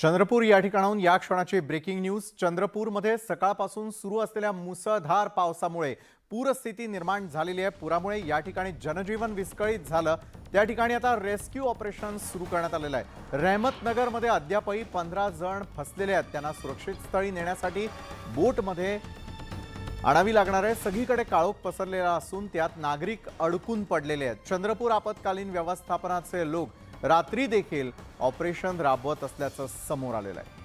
चंद्रपूर या ठिकाणाहून या क्षणाची ब्रेकिंग न्यूज. चंद्रपूरमध्ये सकाळपासून सुरू असलेल्या मुसळधार पावसामुळे पूरस्थिती निर्माण झालेली आहे. पुरामुळे या ठिकाणी जनजीवन विस्कळीत झालं. त्या ठिकाणी आता रेस्क्यू ऑपरेशन सुरू करण्यात आलेलं आहे. रहमतनगरमध्ये अद्यापही पंधरा जण फसलेले आहेत. त्यांना सुरक्षित स्थळी नेण्यासाठी बोटमध्ये आणावी लागणार आहे. सगळीकडे काळोख पसरलेला असून त्यात नागरिक अडकून पडलेले आहेत. चंद्रपूर आपत्कालीन व्यवस्थापनाचे लोक रात्री देखील ऑपरेशन राबवत असल्याचं समोर आलेलं आहे.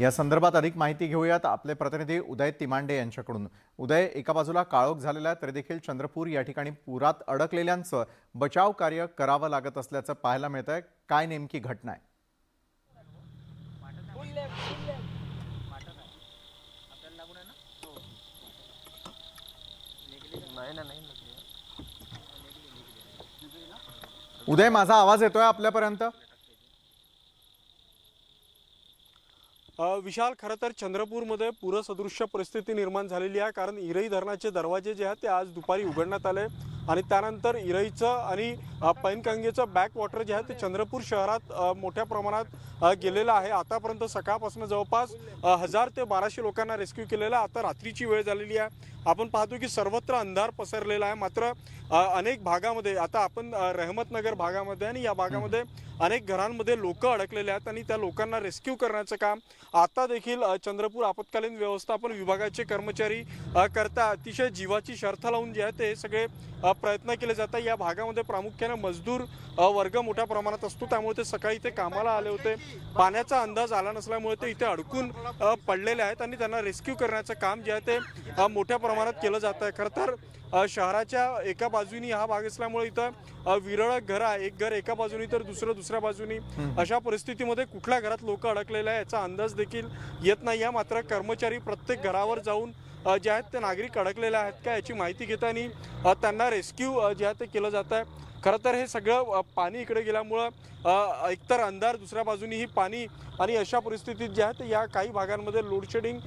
या संदर्भात अधिक माहिती घेऊयात. आपले प्रतिनिधी उदय तिमांडे यांच्याकडून. उदय एका बाजूला काळोख झालेला आहे तरी देखील चंद्रपूर या ठिकाणी पुरात अडकलेल्यांचं बचाव कार्य करावं लागत असल्याचं पाहायला मिळत आहे काय नेमकी घटना आहे? उदय माझा आवाज येतोय आपल्यापर्यंत? विशाल खरं तर चंद्रपूरमध्ये पूरसदृश्य परिस्थिती निर्माण झालेली आहे कारण इरई धरणाचे दरवाजे जे आहेत ते आज दुपारी उघडण्यात आले. आणि त्यानंतर इरईचं आणि अ, पैनगंगेचं बॅक वॉटर जे आहे ते चंद्रपूर शहरात मोठ्या प्रमाणात गेलेलं आहे. आतापर्यंत सकाळपासून जवळपास हजार ते बाराशे लोकांना रेस्क्यू केलेलं आहे. आता रात्रीची वेळ झालेली आहे. आपण पाहतो की सर्वत्र अंधार पसरलेला आहे. मात्र अनेक भागामध्ये आता आपण रहमतनगर भागामध्ये आणि या भागामध्ये अनेक घरांमध्ये लोक अडकलेले आहेत आणि त्या लोकांना रेस्क्यू करण्याचं काम आता देखील चंद्रपूर आपत्कालीन व्यवस्थापन विभागाचे कर्मचारी करता अतिशय जीवाची शर्थ लावून जे आहे ते सगळे प्रयत्न केले जातात या भागामध्ये प्रामुख्याने मजदूर वर्ग मोठ्या प्रमाणात असतो. त्यामुळे ते सकाळी इथे कामाला आले होते. पाण्याचा अंदाज आला नसल्यामुळे ते इथे अडकून पडलेले आहेत आणि त्यांना रेस्क्यू करण्याचं काम जे आहे ते मोठ्या प्रमाणात केलं जात आहे खरं तर शहराच्या एका बाजूनी हा भाग असल्यामुळे इथं अ, विरळक घर आहे. एक घर एका बाजूनी तर दुसरं दुसऱ्या बाजूनी. अशा परिस्थितीमध्ये कुठल्या घरात लोक अडकलेले आहे याचा अंदाज देखील येत नाही. आहे मात्र कर्मचारी प्रत्येक घरावर जाऊन जे आहेत ते नागरिक अडकलेले आहेत का याची माहिती घेताना त्यांना रेस्क्यू जे आहे ते केलं जात आहे खरं तर हे सगळं पाणी इकडे गेल्यामुळं एकतर अंधार दुसऱ्या बाजूनीही पाणी आणि अशा परिस्थितीत जे आहे ते या काही भागांमध्ये लोडशेडिंग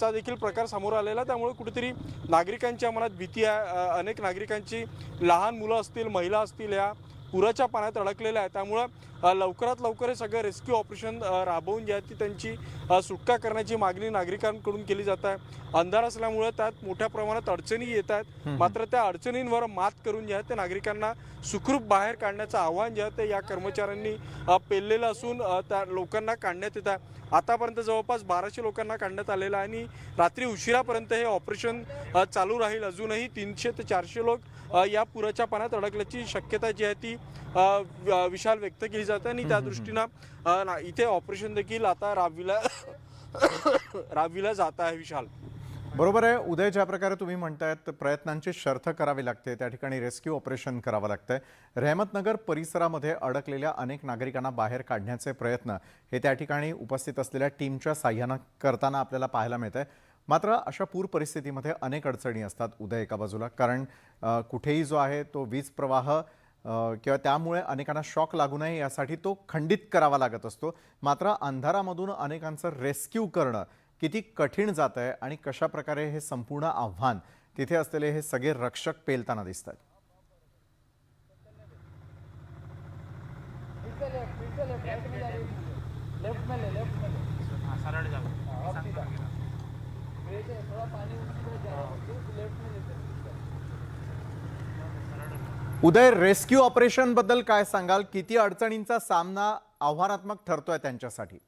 चा देखील प्रकार समोर आलेला आहे. त्यामुळे कुठेतरी नागरिकांच्या मनात भीती आहे. अनेक नागरिकांची लहान मुलं असतील महिला असतील या पुराच्या पाण्यात अडकलेल्या आहेत. त्यामुळं लवकरात लवकर हे सगळं रेस्क्यू ऑपरेशन राबवून जी आहे ती त्यांची सुटका करण्याची मागणी नागरिकांकडून केली जात आहे. अंधार असल्यामुळे त्यात मोठ्या प्रमाणात अडचणी येत आहेत. मात्र त्या अडचणींवर मात करून जे आहे ते नागरिकांना सुखरूप बाहेर काढण्याचं आव्हान जे आहे ते या कर्मचाऱ्यांनी पेललेलं असून त्या लोकांना काढण्यात येत आहे. आतापर्यंत जवळपास बाराशे लोकांना काढण्यात आलेलं आहे आणि रात्री उशिरापर्यंत हे ऑपरेशन चालू राहील. अजूनही तीनशे ते चारशे लोक या पुराच्या पाण्यात अडकल्याची शक्यता जी आहे ती विशाल व्यक्त केली जाते आणि त्या दृष्टीनं इथे ऑपरेशन देखील आता राबविला राबविला जात आहे विशाल. बरोबर आहे. उदय ज्या प्रकारे तुम्ही म्हणतायत प्रयत्नांची शर्थ करावी लागते त्या ठिकाणी रेस्क्यू ऑपरेशन करावं लागतंय. रहमतनगर परिसरामध्ये अडकलेल्या अनेक नागरिकांना बाहेर काढण्याचे प्रयत्न हे त्या ठिकाणी उपस्थित असलेल्या टीमच्या साह्यानं करताना आपल्याला पाहायला मिळत आहे मात्र अशा पूर परिस्थितीमध्ये अनेक अडचणी असतात उदय एका बाजूला. कारण कुठेही जो आहे तो वीज प्रवाह किंवा त्यामुळे अनेकांना शॉक लागू नये यासाठी तो खंडित करावा लागत असतो. मात्र अंधारामधून अनेकांचं रेस्क्यू करणं किती कठीण जात आहे आणि कशा प्रकारे हे संपूर्ण आव्हान तिथे असलेले हे सगळे रक्षक पेलताना दिसत आहेत उदय रेस्क्यू ऑपरेशनबद्दल काय सांगाल? किती अडचणींचा सामना आव्हानात्मक ठरतोय त्यांच्यासाठी?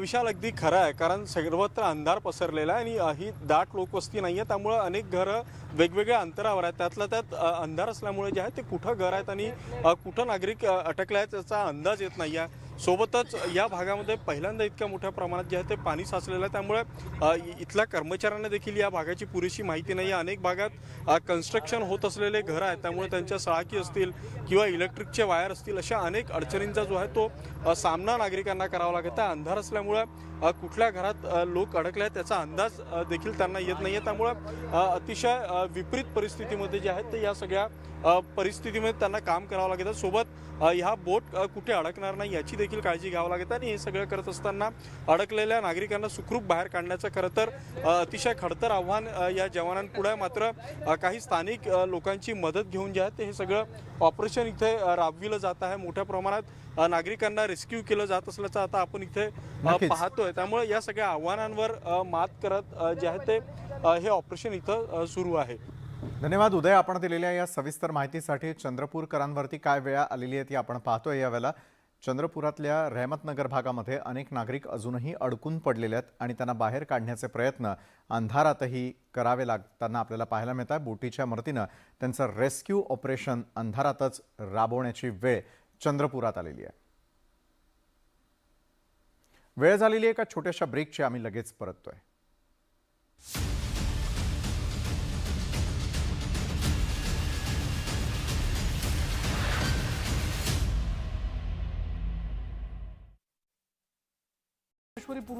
विशाल अगदी खरं आहे कारण सर्वत्र अंधार पसरलेला आहे आणि ही दाट लोकवस्ती नाही आहे. त्यामुळं अनेक घरं वेगवेगळ्या अंतरावर आहेत. त्यातलं त्यात अंधार असल्यामुळे जे आहे ते कुठं घर आहेत आणि कुठं नागरिक अ, अटकले आहेत त्याचा अंदाज येत नाही आहे. सोबतच या भागामध्ये पहिल्यांदा इतक्या मोठ्या प्रमाणात जे आहे ते पाणी साचलेलं आहे. त्यामुळे इथल्या कर्मचाऱ्यांना देखील या भागाची पुरेशी माहिती नाही. आहे अनेक भागात कन्स्ट्रक्शन होत असलेले घरं आहेत. त्यामुळे त्यांच्या सळाकी असतील किंवा इलेक्ट्रिकचे वायर असतील अशा अनेक अडचणींचा जो आहे तो सामना नागरिकांना करावा लागत आहे. अंधार असल्यामुळं कुठल्या घरात लोक अडकले आहेत त्याचा अंदाज देखील त्यांना येत नाही आहे त्यामुळं अतिशय विपरीत परिस्थितीमध्ये जे आहेत ते या सगळ्या परिस्थितीमध्ये त्यांना काम करावं लागतं सोबत ह्या बोट कुठे अडकणार नाही याची देखील काळजी घ्यावं लागते आणि हे सगळं करत असताना अडकलेल्या नागरिकांना सुखरूप बाहेर काढण्याचं खरं तर अतिशय खडतर आव्हान या जवानांपुढे. मात्र काही स्थानिक लोकांची मदत घेऊन जे आहे ते हे सगळं ऑपरेशन इथे राबविलं जात आहे. मोठ्या प्रमाणात नागरिकांना रेस्क्यू केलं जात असल्याचं आता आपण इथे. पाहतोय. त्यामुळे या सगळ्या आव्हानांवर मात करत जे आहे ते हे ऑपरेशन इथं सुरू आहे. धन्यवाद. उदय आपण दिलेल्या या सविस्तर माहितीसाठी चंद्रपूरकरांवरती काय वेळा आलेली आहे ती आपण पाहतोय यावेळेला. चंद्रपुरातल्या रहमतनगर भागामध्ये अनेक नागरिक अजूनही अडकून पडलेले आहेत आणि त्यांना बाहेर काढण्याचे प्रयत्न अंधारातही करावे लागताना आपल्याला पाहायला मिळत आहे. बोटीच्या मदतीनं त्यांचं रेस्क्यू ऑपरेशन अंधारातच राबवण्याची वेळ चंद्रपुरात आलेली आहे. वेळ झालेली आहे एका छोट्याशा ब्रेकची? आम्ही लगेच परततोय. পরস্পরই